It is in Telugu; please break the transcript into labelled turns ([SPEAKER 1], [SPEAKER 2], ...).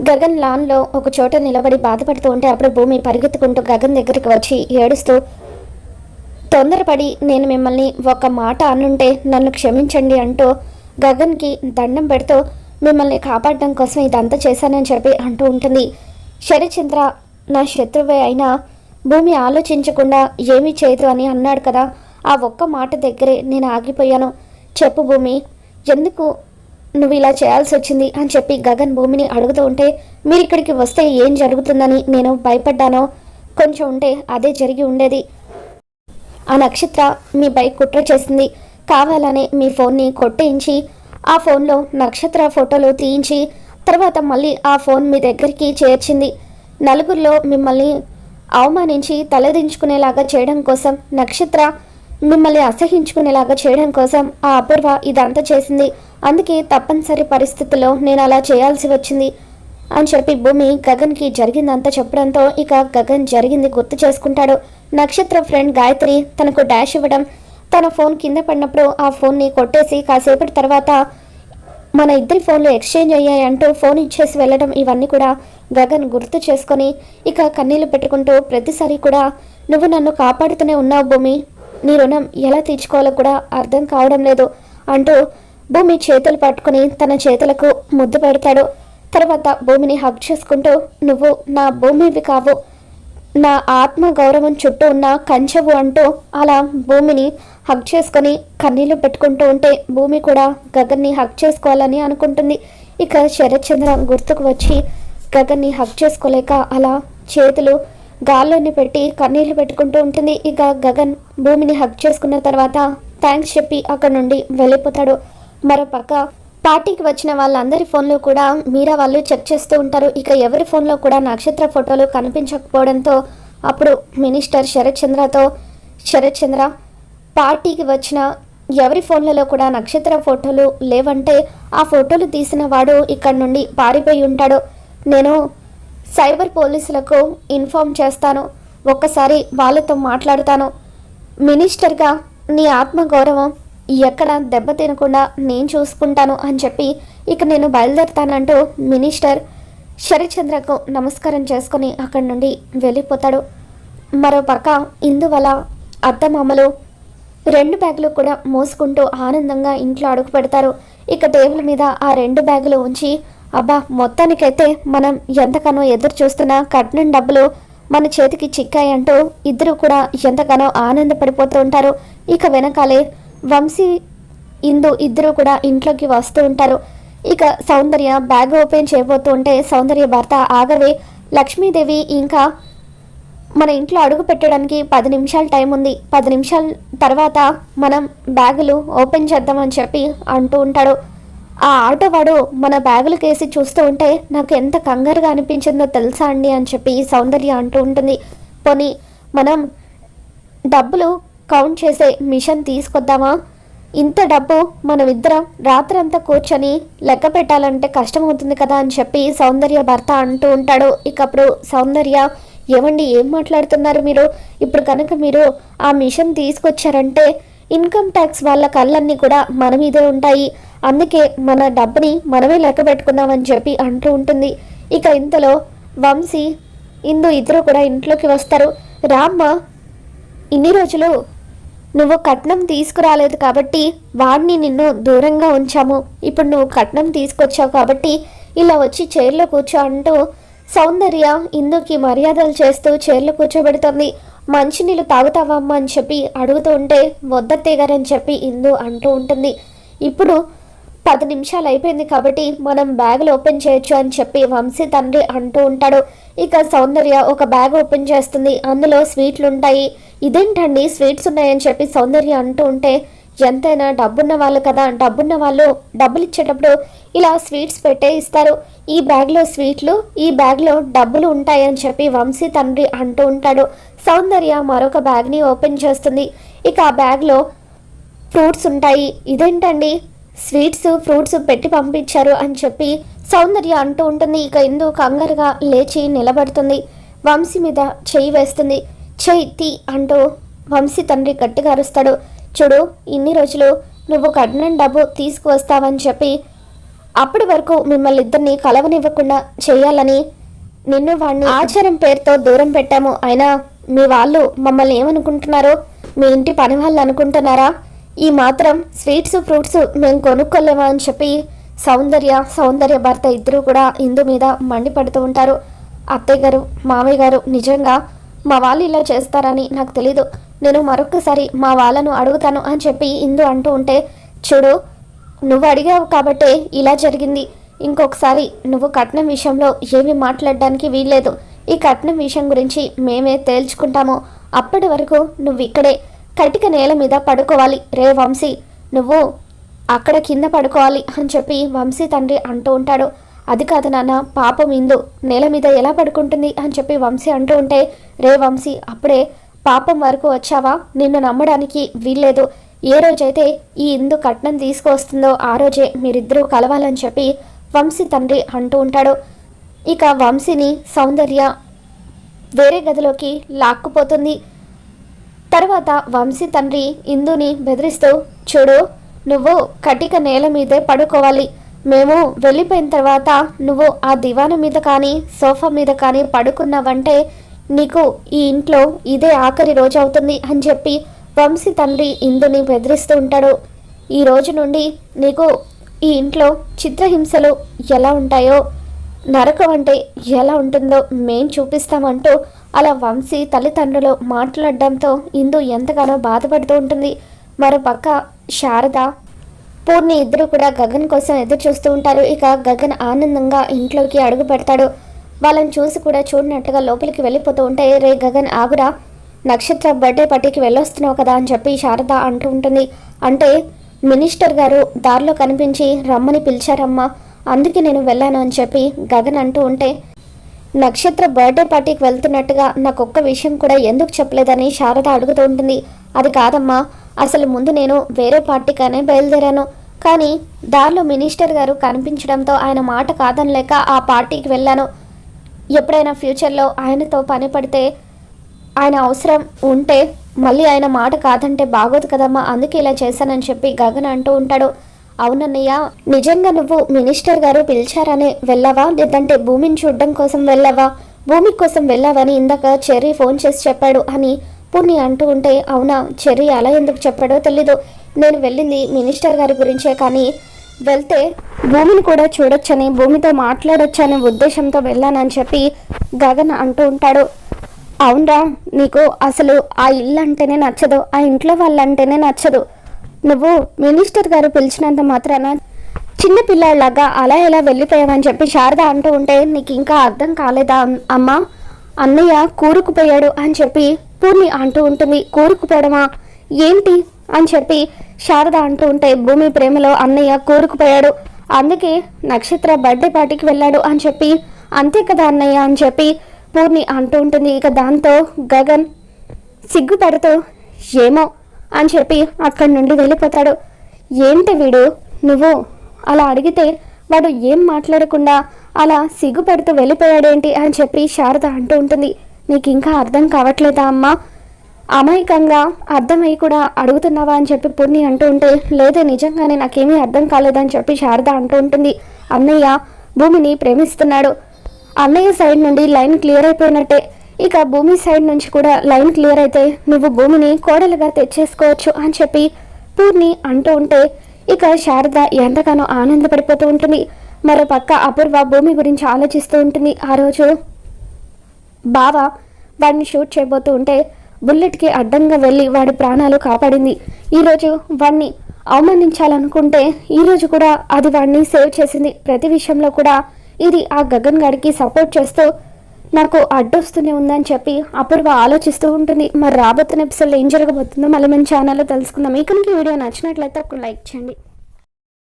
[SPEAKER 1] గగన్ లాన్లో ఒక చోట నిలబడి బాధపడుతూ ఉంటే అప్పుడు భూమి పరిగెత్తుకుంటూ గగన్ దగ్గరికి వచ్చి ఏడుస్తూ తొందరపడి నేను మిమ్మల్ని ఒక మాట అనుంటే నన్ను క్షమించండి అంటూ గగన్కి దండం పెడుతూ మిమ్మల్ని కాపాడడం కోసం ఇదంతా చేశానని చెప్పి అంటూ ఉంటుంది. శరిచంద్ర నా శత్రువే అయినా భూమి ఆలోచించకుండా ఏమీ చేయదు అని అన్నాడు కదా. ఆ ఒక్క మాట దగ్గరే నేను ఆగిపోయాను. చెప్పు భూమి ఎందుకు నువ్వు ఇలా చేయాల్సి వచ్చింది అని చెప్పి గగన్ భూమిని అడుగుతూ ఉంటే మీరు ఇక్కడికి వస్తే ఏం జరుగుతుందని నేను భయపడ్డానో? కొంచెం ఉంటే అదే జరిగి ఉండేది. ఆ నక్షత్ర మీ బైక్ కుట్ర చేసింది. కావాలనే మీ ఫోన్ని కొట్టేయించి ఆ ఫోన్లో నక్షత్ర ఫోటోలు తీయించి తర్వాత మళ్ళీ ఆ ఫోన్ మీ దగ్గరికి చేర్చింది. నలుగురిలో మిమ్మల్ని అవమానించి తలదించుకునేలాగా చేయడం కోసం నక్షత్ర మిమ్మల్ని అసహించుకునేలాగా చేయడం కోసం ఆ అపూర్వ ఇదంతా చేసింది. అందుకే తప్పనిసరి పరిస్థితుల్లో నేను అలా చేయాల్సి వచ్చింది అని చెప్పి భూమి గగన్కి జరిగిందంతా చెప్పడంతో ఇక గగన్ జరిగింది గుర్తు చేసుకుంటాడు. నక్షత్ర ఫ్రెండ్ గాయత్రి తనకు డాష్ ఇవ్వడం తన ఫోన్ కింద పడినప్పుడు ఆ ఫోన్ని కొట్టేసి కాసేపటి తర్వాత మన ఇద్దరి ఫోన్లు ఎక్స్చేంజ్ అయ్యాయి అంటూ ఫోన్ ఇచ్చేసి వెళ్ళడం ఇవన్నీ కూడా గగన్ గుర్తు చేసుకొని ఇక కన్నీళ్ళు పెట్టుకుంటూ ప్రతిసారి కూడా నువ్వు నన్ను కాపాడుతూనే ఉన్నావు భూమి నీ రుణం ఎలా తీర్చుకోవాలో కూడా అర్థం కావడం లేదు అంటూ భూమి చేతులు పట్టుకుని తన చేతులకు ముద్దు పెడతాడు. తర్వాత భూమిని హక్ చేసుకుంటూ నువ్వు నా భూమివి కావు. నా ఆత్మ గౌరవం చుట్టూ ఉన్న కంచెవు అంటూ అలా భూమిని హక్ చేసుకొని కన్నీళ్ళు పెట్టుకుంటూ ఉంటే భూమి కూడా గగన్ని హక్ చేసుకోవాలని అనుకుంటుంది. ఇక శరత్చంద్ర గుర్తుకు వచ్చి గగన్ని హక్ చేసుకోలేక అలా చేతులు గాల్లోని పెట్టి కన్నీళ్ళు పెట్టుకుంటూ ఉంటుంది. ఇక గగన్ భూమిని హక్ చేసుకున్న తర్వాత థ్యాంక్స్ చెప్పి అక్కడ నుండి వెళ్ళిపోతాడు. మరోపక్క పార్టీకి వచ్చిన వాళ్ళందరి ఫోన్లో కూడా మీరా వాళ్ళు చెక్ చేస్తూ ఉంటారు. ఇక ఎవరి ఫోన్లో కూడా నక్షత్ర ఫోటోలు కనిపించకపోవడంతో అప్పుడు మినిస్టర్ శరత్ చంద్రతో శరత్ చంద్ర పార్టీకి వచ్చిన ఎవరి ఫోన్లలో కూడా నక్షత్ర ఫోటోలు లేవంటే ఆ ఫోటోలు తీసిన వాడు ఇక్కడ నుండి పారిపోయి ఉంటాడు. నేను సైబర్ పోలీసులకు ఇన్ఫామ్ చేస్తాను. ఒక్కసారి వాళ్ళతో మాట్లాడతాను. మినిస్టర్గా నీ ఆత్మగౌరవం ఎక్కడ దెబ్బ తినకుండా నేను చూసుకుంటాను అని చెప్పి ఇక నేను బయలుదేరుతానంటూ మినిస్టర్ శరిచంద్రకు నమస్కారం చేసుకొని అక్కడి నుండి వెళ్ళిపోతాడు. మరోపక్క ఇందువల్ల అత్తమామలు రెండు బ్యాగులు కూడా మోసుకుంటూ ఆనందంగా ఇంట్లో అడుగు పెడతారు. ఇక టేబుల్ మీద ఆ రెండు బ్యాగులు ఉంచి అబ్బా మొత్తానికైతే మనం ఎంతగానో ఎదురు చూస్తున్న కట్నం డబ్బులు మన చేతికి చిక్కాయంటూ ఇద్దరు కూడా ఎంతగానో ఆనందపడిపోతూ ఉంటారు. ఇక వెనకాలే వంశీ ఇందు ఇద్దరు కూడా ఇంట్లోకి వస్తూ ఉంటారు. ఇక సౌందర్య బ్యాగ్ ఓపెన్ చేయబోతూ ఉంటే సౌందర్య భర్త ఆగవే. లక్ష్మీదేవి ఇంకా మన ఇంట్లో అడుగు పెట్టడానికి పది నిమిషాల టైం ఉంది. పది నిమిషాల తర్వాత మనం బ్యాగులు ఓపెన్ చేద్దామని చెప్పి అంటూ ఉంటాడు. ఆ ఆటోవాడు మన బ్యాగులు కేసి చూస్తూ ఉంటే నాకు ఎంత కంగారుగా అనిపించిందో తెలుసా అండి అని చెప్పి సౌందర్య అంటూ ఉంటుంది. పోనీ మనం డబ్బులు కౌంట్ చేసే మిషన్ తీసుకొద్దామా? ఇంత డబ్బు మనమిద్దరం రాత్రంతా కూర్చొని లెక్క పెట్టాలంటే కష్టమవుతుంది కదా అని చెప్పి సౌందర్య భర్త అంటూ ఉంటాడు. ఇకప్పుడు సౌందర్య ఏమండి ఏం మాట్లాడుతున్నారు మీరు? ఇప్పుడు కనుక మీరు ఆ మిషన్ తీసుకొచ్చారంటే ఇన్కమ్ ట్యాక్స్ వాళ్ళ కళ్ళన్నీ కూడా మన మీదే ఉంటాయి. అందుకే మన డబ్బుని మనమే లెక్క పెట్టుకుందామని చెప్పి అంటూ ఉంటుంది. ఇక ఇంతలో వంశీ ఇందు ఇద్దరు కూడా ఇంట్లోకి వస్తారు. రామ్మ ఇన్ని రోజులు నువ్వు కట్నం తీసుకురాలేదు కాబట్టి వాడిని నిన్ను దూరంగా ఉంచాము. ఇప్పుడు నువ్వు కట్నం తీసుకొచ్చావు కాబట్టి ఇలా వచ్చి చైర్లో కూర్చో అంటూ సౌందర్య ఇందుకి మర్యాదలు చేస్తూ చైర్లో కూర్చోబెడుతుంది. మంచినీళ్ళు తాగుతావమ్మా అని చెప్పి అడుగుతూ ఉంటే వద్దత్తయ్య గారని చెప్పి ఇందు అంటూ ఉంటుంది. ఇప్పుడు పది నిమిషాలు అయిపోయింది కాబట్టి మనం బ్యాగులు ఓపెన్ చేయొచ్చు అని చెప్పి వంశీ తండ్రి అంటూ ఉంటాడు. ఇక సౌందర్య ఒక బ్యాగ్ ఓపెన్ చేస్తుంది. అందులో స్వీట్లు ఉంటాయి. ఇదేంటండి? స్వీట్స్ ఉన్నాయని చెప్పి సౌందర్య అంటూ ఉంటే ఎంతైనా డబ్బున్న వాళ్ళు కదా. డబ్బున్న వాళ్ళు డబ్బులు ఇచ్చేటప్పుడు ఇలా స్వీట్స్ పెట్టే ఇస్తారు. ఈ బ్యాగ్లో స్వీట్లు ఈ బ్యాగ్లో డబ్బులు ఉంటాయని చెప్పి వంశీ తండ్రి అంటూ ఉంటాడు. సౌందర్య మరొక బ్యాగ్ని ఓపెన్ చేస్తుంది. ఇక ఆ బ్యాగ్లో ఫ్రూట్స్ ఉంటాయి. ఇదేంటండి? స్వీట్స్ ఫ్రూట్స్ పెట్టి పంపించారు అని చెప్పి సౌందర్య అంటూ ఉంటుంది. ఇక ఇందు కంగారుగా లేచి నిలబడుతుంది. వంశీ మీద చెయ్యి వేస్తుంది. చెయ్యి తీ అంటూ వంశీ తండ్రి గట్టిగా అరుస్తాడు. చూడు ఇన్ని రోజులు నువ్వు కట్నం డబ్బు తీసుకువస్తావని చెప్పి అప్పటి వరకు మిమ్మల్ని ఇద్దరిని కలవనివ్వకుండా చేయాలని నిన్ను వాడిని ఆచారం పేరుతో దూరం పెట్టాము. అయినా మీ వాళ్ళు మమ్మల్ని ఏమనుకుంటున్నారో మీ ఇంటి పని వాళ్ళు అనుకుంటున్నారా? ఈ మాత్రం స్వీట్స్ ఫ్రూట్స్ మేము కొనుక్కోలేమా అని చెప్పి సౌందర్య సౌందర్య భర్త ఇద్దరూ కూడా ఇందు మీద మండిపడుతూ ఉంటారు. అత్తయ్య గారు మామయ్య గారు నిజంగా మా వాళ్ళు ఇలా చేస్తారని నాకు తెలీదు. నేను మరొకసారి మా వాళ్ళను అడుగుతాను అని చెప్పి ఇందు అంటూ ఉంటే చూడు నువ్వు అడిగావు కాబట్టే ఇలా జరిగింది. ఇంకొకసారి నువ్వు కట్నం విషయంలో ఏమీ మాట్లాడడానికి వీల్లేదు. ఈ కట్నం విషయం గురించి మేమే తేల్చుకుంటాము. అప్పటి వరకు నువ్వు ఇక్కడే కటిక నేల మీద పడుకోవాలి. రే వంశీ నువ్వు అక్కడ కింద పడుకోవాలి అని చెప్పి వంశీ తండ్రి అంటూ ఉంటాడు. అది కాదు నాన్న పాపం ఇందు. నేల మీద ఎలా పడుకుంటుంది అని చెప్పి వంశీ అంటూ ఉంటే రే వంశీ అప్పుడే పాపం వరకు వచ్చావా? నిన్ను నమ్మడానికి వీల్లేదు. ఏ రోజైతే ఈ ఇందు కట్నం తీసుకువస్తుందో ఆ రోజే మీరిద్దరూ కలవాలని చెప్పి వంశీ తండ్రి అంటూ ఉంటాడు. ఇక వంశీని సౌందర్య వేరే గదిలోకి లాక్కుపోతుంది. తర్వాత వంశీ తండ్రి ఇందుని బెదిరిస్తూ చూడు నువ్వు కటిక నేల మీదే పడుకోవాలి. మేము వెళ్ళిపోయిన తర్వాత నువ్వు ఆ దివాన మీద కానీ సోఫా మీద కానీ పడుకున్నావంటే నీకు ఈ ఇంట్లో ఇదే ఆఖరి రోజు అవుతుంది అని చెప్పి వంశీ తండ్రి ఇందుని బెదిరిస్తూ ఉంటాడు. ఈ రోజు నుండి నీకు ఈ ఇంట్లో చిత్రహింసలు ఎలా ఉంటాయో నరకం అంటే ఎలా ఉంటుందో మేం చూపిస్తామంటూ అలా వంశీ తల్లిదండ్రులు మాట్లాడడంతో ఇందు ఎంతగానో బాధపడుతూ ఉంటుంది. మరోపక్క శారద పూర్ణి ఇద్దరు కూడా గగన్ కోసం ఎదురు చూస్తూ ఉంటారు. ఇక గగన్ ఆనందంగా ఇంట్లోకి అడుగు పెడతాడు. వాళ్ళని చూసి కూడా చూడనట్టుగా లోపలికి వెళ్ళిపోతూ ఉంటే రే గగన్ ఆగురా. నక్షత్ర బర్త్డే పార్టీకి వెళ్ళొస్తున్నావు కదా అని చెప్పి శారద అంటూ ఉంటుంది. అంటే మినిస్టర్ గారు దారిలో కనిపించి రమ్మని పిలిచారమ్మా. అందుకే నేను వెళ్ళాను అని చెప్పి గగన్ అంటూ ఉంటే నక్షత్ర బర్త్డే పార్టీకి వెళ్తున్నట్టుగా నాకు ఒక్క విషయం కూడా ఎందుకు చెప్పలేదని శారద అడుగుతూ ఉంటుంది. అది కాదమ్మా అసలు ముందు నేను వేరే పార్టీకనే బయలుదేరాను. కానీ దారిలో మినిస్టర్ గారు కనిపించడంతో ఆయన మాట కాదనలేక ఆ పార్టీకి వెళ్ళాను. ఎప్పుడైనా ఫ్యూచర్లో ఆయనతో పని పడితే ఆయన అవసరం ఉంటే మళ్ళీ ఆయన మాట కాదంటే బాగోదు కదమ్మా అందుకే ఇలా చేశానని చెప్పి గగన్ అంటూ ఉంటాడు. అవునన్నయ్య నిజంగా నువ్వు మినిస్టర్ గారు పిలిచారని వెళ్ళావా? లేదంటే భూమిని చూడడం కోసం వెళ్ళావా? భూమి కోసం వెళ్ళావని ఇందాక చెర్రీ ఫోన్ చేసి చెప్పాడు అని పుణ్య అంటూ ఉంటే అవునా? చెర్రీ అలా ఎందుకు చెప్పాడో తెలీదు. నేను వెళ్ళింది మినిస్టర్ గారి గురించే కానీ వెళ్తే భూమిని కూడా చూడొచ్చని భూమితో మాట్లాడొచ్చనే ఉద్దేశంతో వెళ్ళానని చెప్పి గగన్ అంటూ ఉంటాడు. అవునరా నీకు అసలు ఆ ఇల్లు అంటేనే నచ్చదు ఆ ఇంట్లో వాళ్ళంటేనే నచ్చదు. నువ్వు మినిస్టర్ గారు పిలిచినంత మాత్రాన చిన్న పిల్లలాగా అలా ఎలా వెళ్ళిపోయావని చెప్పి శారద అంటూ ఉంటే నీకు ఇంకా అర్థం కాలేదా అమ్మా? అన్నయ్య కూరుకుపోయాడు అని చెప్పి పూర్ణి అంటూ ఉంటుంది. కూరుకుపోవడమా? ఏంటి? అని చెప్పి శారద అంటూ ఉంటే భూమి ప్రేమలో అన్నయ్య కూరుకుపోయాడు. అందుకే నక్షత్ర బర్త్డే పార్టీకి వెళ్ళాడు అని చెప్పి అంతే కదా అన్నయ్య అని చెప్పి పూర్ణి అంటూ ఉంటుంది. ఇక దాంతో గగన్ సిగ్గుపడుతూ ఏమో అని చెప్పి అక్కడి నుండి వెళ్ళిపోతాడు. ఏంటి వీడు? నువ్వు? అలా అడిగితే వాడు ఏం మాట్లాడకుండా అలా సిగ్గుపడుతూ వెళ్ళిపోయాడేంటి అని చెప్పి శారద అంటూ ఉంటుంది. నీకు ఇంకా అర్థం కావట్లేదా అమ్మా? అమాయకంగా అర్థమై కూడా అడుగుతున్నావా అని చెప్పి పుణ్య అంటూ ఉంటే లేదే నిజంగానే నాకేమీ అర్థం కాలేదని చెప్పి శారద అంటూ ఉంటుంది. అన్నయ్య భూమిని ప్రేమిస్తున్నాడు. అన్నయ్య సైడ్ నుండి లైన్ క్లియర్ అయిపోయినట్టే. ఇక భూమి సైడ్ నుంచి కూడా లైన్ క్లియర్ అయితే నువ్వు భూమిని కోడలుగా తెచ్చేసుకోవచ్చు అని చెప్పి పూర్ణి అంటూ ఉంటే ఇక శారద ఎంతగానో ఆనందపడిపోతూ ఉంటుంది. మరో పక్క అపూర్వ భూమి గురించి ఆలోచిస్తూ ఉంటుంది. ఆ రోజు బావ వాడిని షూట్ చేయబోతూ ఉంటే బుల్లెట్కి అడ్డంగా వెళ్ళి వాడి ప్రాణాలు కాపాడింది. ఈరోజు వాడిని అవమానించాలనుకుంటే ఈరోజు కూడా అది వాడిని సేవ్ చేసింది. ప్రతి విషయంలో కూడా ఇది ఆ గగన్ గారికి సపోర్ట్ చేస్తూ నాకు అడ్డొస్తూనే ఉందని చెప్పి అపూర్వ ఆలోచిస్తూ ఉంటుంది. మరి రాబోతున్న ఎపిసోడ్లో ఏం జరగబోతుందో మళ్ళీ మన ఛానల్లో తెలుసుకుందాం. మీకు వీడియో నచ్చినట్లయితే ఒక లైక్ చేయండి.